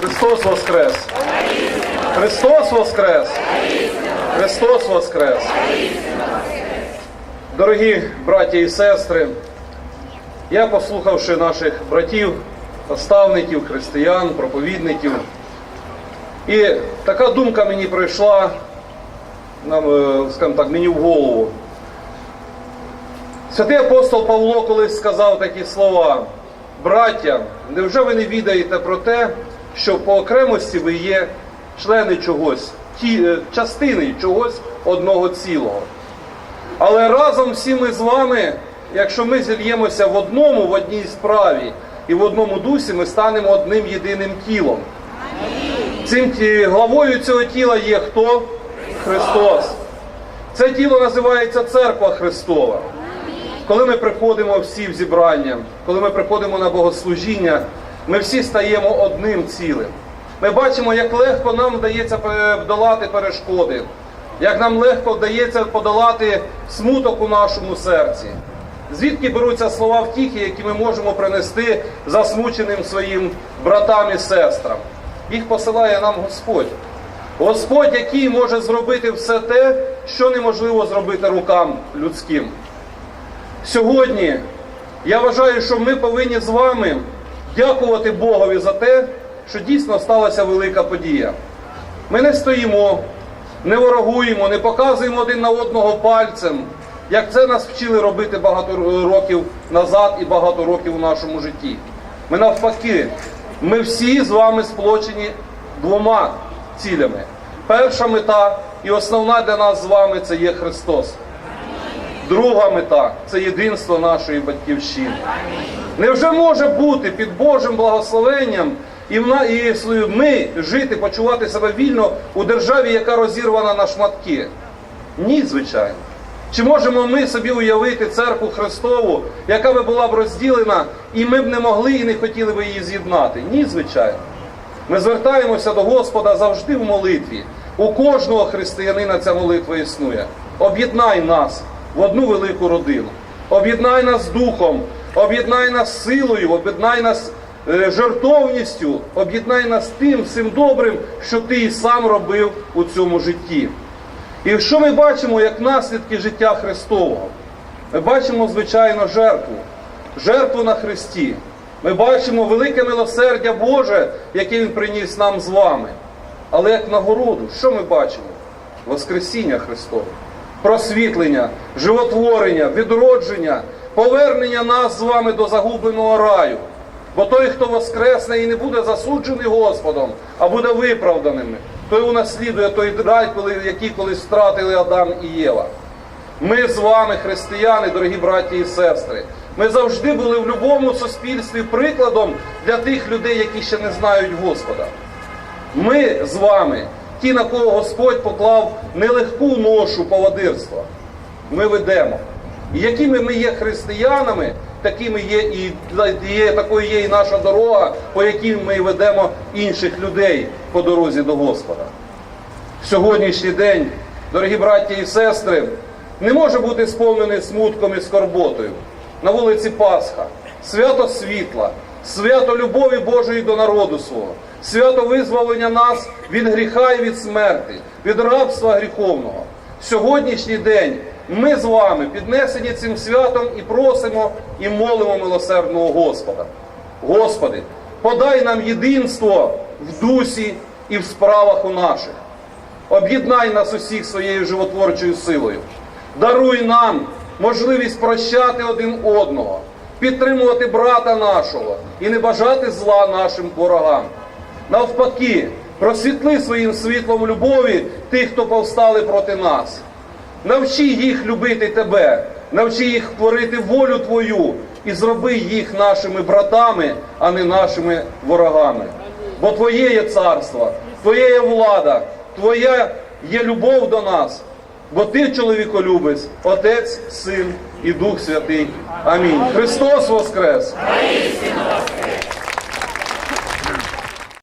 Христос Воскрес! Христос Воскрес! Христос Воскрес! Дорогі браті і сестри, я послухавши наших братів, наставників, християн, проповідників, і така думка мені прийшла, е, скажімо так, мені в голову. Святий апостол Павло колись сказав такі слова: браття, невже ви не відаєте про те, що по окремості ви є члени чогось, ті, е, частини чогось одного цілого? Але разом всі ми з вами, якщо ми зільємося в одному, в одній справі і в одному дусі, ми станемо одним єдиним тілом. Цим главою цього тіла є хто? Христос. Це тіло називається Церква Христова. Коли ми приходимо всі в зібрання, коли ми приходимо на богослужіння, ми всі стаємо одним цілим. Ми бачимо, як легко нам вдається пе- долати перешкоди, як нам легко вдається подолати смуток у нашому серці. Звідки беруться слова втіхи, які ми можемо принести засмученим своїм братам і сестрам? Їх посилає нам Господь. Господь, який може зробити все те, що неможливо зробити рукам людським. Сьогодні я вважаю, що ми повинні з вами дякувати Богові за те, що дійсно сталася велика подія. Ми не стоїмо, не ворогуємо, не показуємо один на одного пальцем, як це нас вчили робити багато років назад і багато років у нашому житті. Ми навпаки, ми всі з вами сплочені двома цілями. Перша мета і основна для нас з вами це є Христос. Друга мета це єдинство нашої батьківщини. Невже може бути під Божим благословенням і, ми жити, почувати себе вільно у державі, яка розірвана на шматки? Ні, звичайно. Чи можемо ми собі уявити церкву Христову, яка би була б розділена, і ми б не могли і не хотіли би її з'єднати? Ні, звичайно. Ми звертаємося до Господа завжди в молитві. У кожного християнина ця молитва існує. Об'єднай нас в одну велику родину. Об'єднай нас духом, об'єднай нас силою, об'єднай нас е, жертовністю, об'єднай нас тим всім добрим, що ти і сам робив у цьому житті. І що ми бачимо як наслідки життя Христового? Ми бачимо, звичайно, жертву, жертву на Христі. Ми бачимо велике милосердя Боже, яке Він приніс нам з вами. Але як нагороду, що ми бачимо? Воскресіння Христове, просвітлення, животворення, відродження, повернення нас з вами до загубленого раю. Бо той, хто воскресне і не буде засуджений Господом, а буде виправданим, той унаслідує той рай, який колись втратили Адам і Єва. Ми з вами, християни, дорогі браті і сестри. Ми завжди були в будь-якому суспільстві прикладом для тих людей, які ще не знають Господа. Ми з вами, ті, на кого Господь поклав нелегку ношу поводирства, ми ведемо. І якими ми є християнами, такими є і є, такою є і наша дорога, по якій ми ведемо інших людей по дорозі до Господа. Сьогоднішній день, дорогі браті і сестри, не може бути сповнений смутком і скорботою. На вулиці Пасха, свято світла, свято любові Божої до народу свого, свято визволення нас від гріха і від смерти, від рабства гріховного. Сьогоднішній день ми з вами піднесені цим святом і просимо і молимо милосердного Господа. Господи, подай нам єдинство в дусі і в справах у наших. Об'єднай нас усіх своєю животворчою силою. Даруй нам можливість прощати один одного, підтримувати брата нашого і не бажати зла нашим ворогам. Навпаки, просвітли своїм світлом любові тих, хто повстали проти нас. Навчи їх любити тебе, навчи їх творити волю твою і зроби їх нашими братами, а не нашими ворогами. Бо Твоє є царство, Твоє є влада, Твоя є любов до нас. Бо ти, чоловіколюбець, Отець, Син і Дух Святий. Амінь. Христос Воскрес!